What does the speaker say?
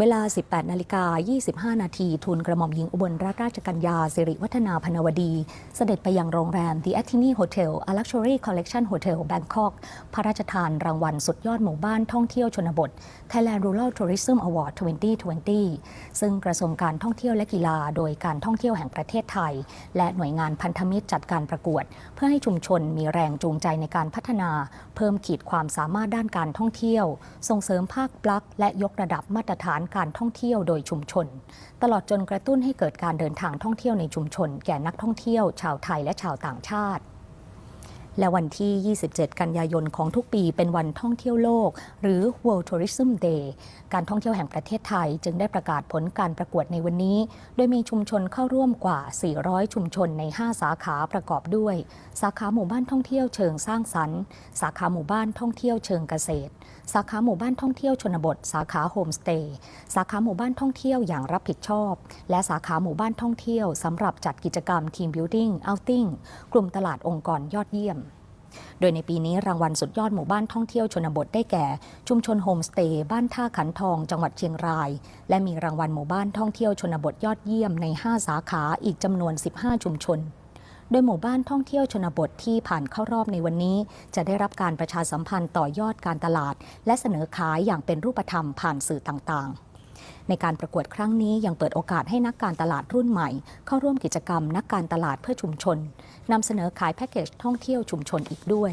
เวลา 18นาฬิกา25 นาทีทูลกระหม่อมหญิงอุบลรัตนราชกัญญาสิริวัฒนาพนวดี เสด็จไปยังโรงแรม The a t t i n i Hotel a Luxury Collection Hotel Bangkok พระราชทานรางวัลสุดยอดหมู่บ้านท่องเที่ยวชนบท Thailand Rural Tourism Award 2020 ซึ่งกระทรวงการท่องเที่ยวและกีฬาโดยการท่องเที่ยวแห่งประเทศไทย และหน่วยงานพันธมิตรจัดการประกวด เพื่อให้ชุมชนมีแรงจูงใจในการพัฒนา เพิ่มขีดความสามารถด้านการท่องเที่ยว ส่งเสริมภาคปลักและยกระดับมาตรฐานการท่องเที่ยวโดยชุมชน ตลอดจนกระตุ้นให้เกิดการเดินทางท่องเที่ยวในชุมชน แก่นักท่องเที่ยว ชาวไทยและชาวต่างชาติ และวันที่ 27 กันยายนของทุกปีเป็นวันท่องเที่ยวโลก หรือ World Tourism Day การท่องเที่ยวแห่งประเทศไทยจึงได้ประกาศผลการประกวดในวันนี้ โดยมีชุมชนเข้าร่วมกว่า 400 ชุมชนใน 5 สาขาประกอบด้วย สาขาหมู่บ้านท่องเที่ยวเชิงสร้างสรรค์ สาขาหมู่บ้านท่องเที่ยวเชิงเกษตร สาขาหมู่บ้านท่องเที่ยวชนบท สาขาโฮมสเตย์ สาขาหมู่บ้านท่องเที่ยวอย่างรับผิดชอบ และสาขาหมู่บ้านท่องเที่ยวสำหรับจัดกิจกรรมทีมบิวติ้งเอาติ้งกลุ่มตลาดองค์กรยอดเยี่ยม โดยในปีนี้รางวัลสุดยอดหมู่บ้านท่องเที่ยวชนบทได้แก่ ชุมชนโฮมสเตย์บ้านท่าขันทองจังหวัดเชียงราย และมีรางวัลหมู่บ้านท่องเที่ยวชนบทยอดเยี่ยมใน 5 สาขาอีกจำนวน 15 ชุมชนโดยหมู่บ้านท่องเที่ยวชนบทที่ผ่านเข้ารอบในวันนี้ จะได้รับการประชาสัมพันธ์ต่อยอดการตลาด และเสนอขายอย่างเป็นรูปธรรมผ่านสื่อต่างๆ ในการประกวดครั้งนี้ยังเปิดโอกาสให้นักการตลาดรุ่นใหม่ เข้าร่วมกิจกรรมนักการตลาดเพื่อชุมชนนำเสนอขายแพ็กเกจท่องเที่ยวชุมชนอีกด้วย